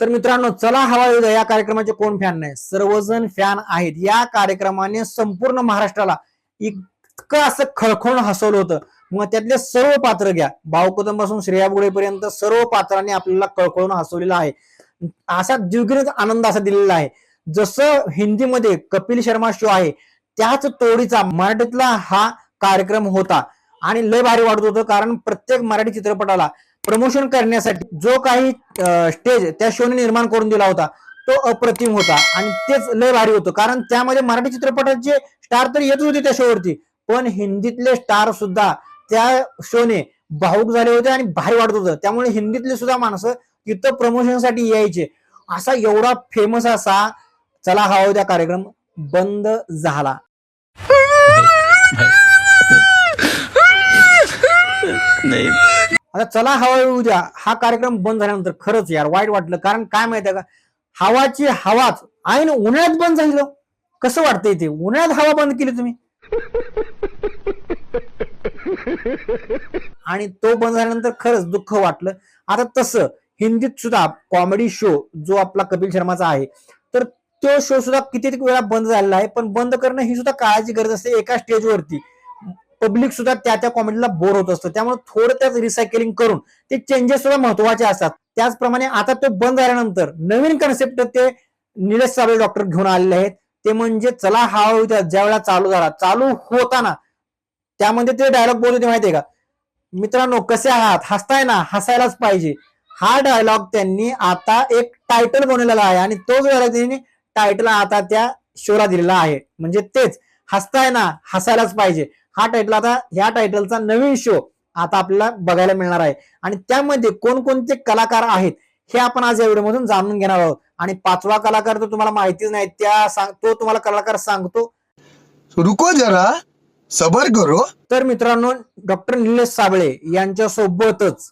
तर मित्रांनो चला हवा येऊ द्या. या कार्यक्रमाचे कोण फॅन नाही? सर्वजण फॅन आहेत. या कार्यक्रमाने संपूर्ण महाराष्ट्राला इतकं असं खळखळून हसवलं होतं. मग त्यातले सर्व पात्र घ्या. भाऊकुदंपासून श्रेया बुडेपर्यंत सर्व पात्रांनी आपल्याला कळकळून हसवलेलं आहे. असा द्विगुणित आनंद असा दिलेला आहे. जसं हिंदीमध्ये कपिल शर्मा शो आहे त्याच तोडीचा मराठीतला हा कार्यक्रम होता. आणि लय भारी वाटत होतं कारण प्रत्येक मराठी चित्रपटाला प्रमोशन करण्यासाठी जो काही स्टेज त्या शोने निर्माण करून दिला होता तो अप्रतिम होता. आणि तेच लय भारी होतं. कारण त्यामध्ये मराठी चित्रपटाचे स्टार तर येत होते त्या शोवरती पण हिंदीतले स्टार सुद्धा त्या शोने भाऊक झाले होते आणि भारी वाटत होतं. त्यामुळे हिंदीतले सुद्धा माणसं तिथं प्रमोशनसाठी यायचे. असा एवढा फेमस असा चला हा होता कार्यक्रम बंद झाला. नहीं. आता चला हवा येऊ द्या. हा कार्यक्रम बंद झाल्यानंतर खरंच यार वाईट वाटलं. कारण काय माहितीये का? हवाची हवाच ऐन उन्हाळ्यात बंद झालं. कसं वाटतंय ते? उन्हाळ्यात हवा बंद केली तुम्ही. आणि तो बंद झाल्यानंतर खरंच दुःख वाटलं. आता तसं हिंदीत सुद्धा कॉमेडी शो जो आपला कपिल शर्माचा आहे तर तो शो सुद्धा किती वेळा बंद झालेला आहे. पण बंद करणं ही सुद्धा काळाची गरज असते एका स्टेजवरती पब्लिक सुद्धा त्या त्या कॉमेडीला बोर होत असतं. त्यामुळे थोडं त्याच रिसायकलिंग करून ते चेंजेस सुद्धा महत्त्वाचे असतात. त्याचप्रमाणे आता तो बंद झाल्यानंतर नवीन कन्सेप्ट ते निलेश साबळे डॉक्टर घेऊन आलेले आहेत. ते म्हणजे चला हा होत्या ज्या वेळा चालू झाला चालू होताना त्यामध्ये ते डायलॉग बोलत होते माहितीये का? मित्रांनो कसे आहात? हसताय ना? हसायलाच पाहिजे. हा डायलॉग त्यांनी आता एक टायटल बनवलेला आहे आणि तोच डायलॉग त्यांनी टायटल आता त्या शोला दिलेला आहे. म्हणजे तेच हसताय ना? हसायलाच पाहिजे. हा टायटल आता ह्या टायटलचा नवीन शो आता आपल्याला बघायला मिळणार आहे. आणि त्यामध्ये कोणकोणते कलाकार आहेत हे आपण आज या व्हिडिओमधून जाणून घेणार आहोत. आणि पाचवा कलाकार तर तुम्हाला माहितीच नाही त्या सांग तो तुम्हाला कलाकार सांगतो. रुको जरा सबर करो. तर मित्रांनो डॉक्टर निलेश साबळे यांच्या सोबतच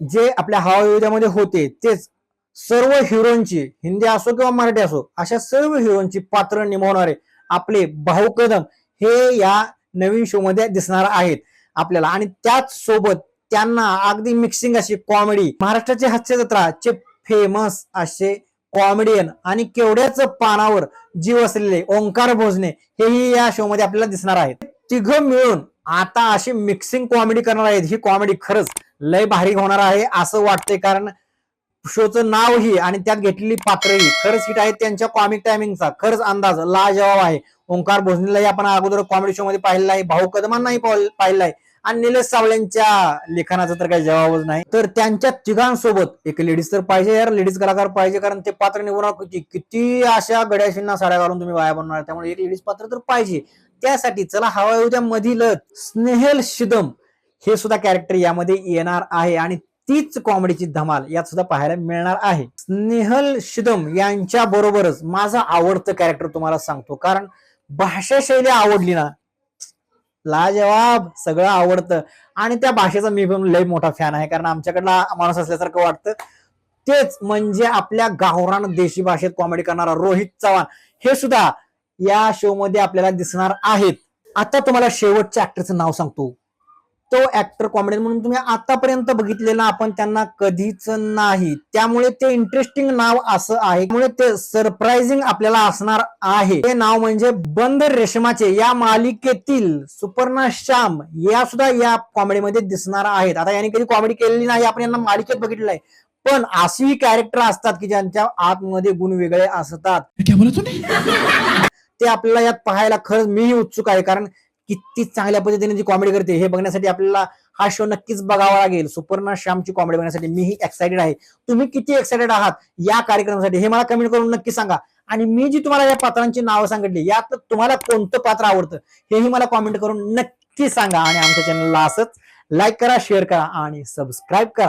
जे आपल्या हवा विविधामध्ये होते तेच सर्व हिरोंची हिंदी असो किंवा मराठी असो अशा सर्व हिरोंची पात्र निभावणारे आपले भाऊ कदम हे या नवीन शो मध्ये दिसणार आहेत आपल्याला. आणि त्याच सोबत त्यांना अगदी मिक्सिंग अशी कॉमेडी महाराष्ट्राचे हास्य जत्राचे फेमस असे कॉमेडियन आणि केवढ्याच पानावर जीव असलेले ओंकार भोजने हेही या शो मध्ये आपल्याला दिसणार आहेत. तिघ मिळून आता अशी मिक्सिंग कॉमेडी करणार आहेत. ही कॉमेडी खरंच लय भारी होणार आहे असं वाटतंय. कारण शोचं नावही आणि त्यात घेतलेली पात्रही खरंच हिट आहे त्यांच्या कॉमिक टायमिंगचा खरंच अंदाज लाजवाब आहे. ओंकार भोजनेलाही आपण अगोदर कॉमेडी शो मध्ये पाहिलेला आहे. भाऊ कदमांनाही पाहिल- आहे. आणि निलेश सावळ्यांच्या लिखाणाचा तर काही जवाबच नाही. तर त्यांच्या तिघांसोबत एक लेडीज तर पाहिजे यार. लेडीज कलाकार पाहिजे कारण ते पात्र निवडणार किती किती अशा गड्याशींना साड्या घालून तुम्ही वाया बनवणार? त्यामुळे एक लेडीज पात्र तर पाहिजे. त्यासाठी चला हवा उद्या मधीलच स्नेहल शिदम हे सुद्धा कॅरेक्टर यामध्ये येणार आहे. आणि तीच कॉमेडीची धमाल यात सुद्धा पाहायला मिळणार आहे. स्नेहल शिदम यांच्या बरोबरच माझं आवडतं कॅरेक्टर तुम्हाला सांगतो. कारण भाषा शैली आवडली ना लाजवाब सगळं आवडतं. आणि त्या भाषेचा मी पण लय मोठा फॅन आहे. कारण आमच्याकडला माणूस असल्यासारखं वाटतं. तेच म्हणजे आपल्या गावरान देशी भाषेत कॉमेडी करणारा रोहित चव्हाण हे सुद्धा या शो मध्ये आपल्याला दिसणार आहेत. आता तुम्हाला शेवटच्या ऍक्टरचं नाव सांगतो. तो ऍक्टर कॉमेडी म्हणून तुम्ही आतापर्यंत बघितलेला आपण त्यांना कधीच नाही. त्यामुळे ते इंटरेस्टिंग नाव असं आहे. त्यामुळे ते सरप्राइझिंग आपल्याला असणार आहे. ते नाव म्हणजे बंद रेशमाचे या मालिकेतील सुपर्णा श्याम या सुद्धा या कॉमेडीमध्ये दिसणार आहेत. आता यांनी कधी कॉमेडी केलेली नाही आपण यांना मालिकेत बघितलेलं आहे पण अशी कॅरेक्टर असतात की ज्यांच्या आतमध्ये गुण वेगळे असतात. ते आपल्याला यात पाहायला खरंच मीही उत्सुक आहे. कारण किती चांगल्या पद्धतीने जी कॉमेडी करते हे बघण्यासाठी आपल्याला हा शो नक्कीच बघावा लागेल. सुपर्णा श्यामची कॉमेडी बघण्यासाठी मीही एक्साइटेड आहे. तुम्ही किती एक्सायटेड आहात या कार्यक्रमासाठी हे मला कमेंट करून नक्की सांगा. आणि मी जी तुम्हाला या पात्रांची नावं सांगितली यात तुम्हाला कोणतं पात्र आवडतं हेही मला कॉमेंट करून नक्की सांगा. आणि आमच्या चॅनलला असंच लाईक करा शेअर करा आणि सबस्क्राईब करा.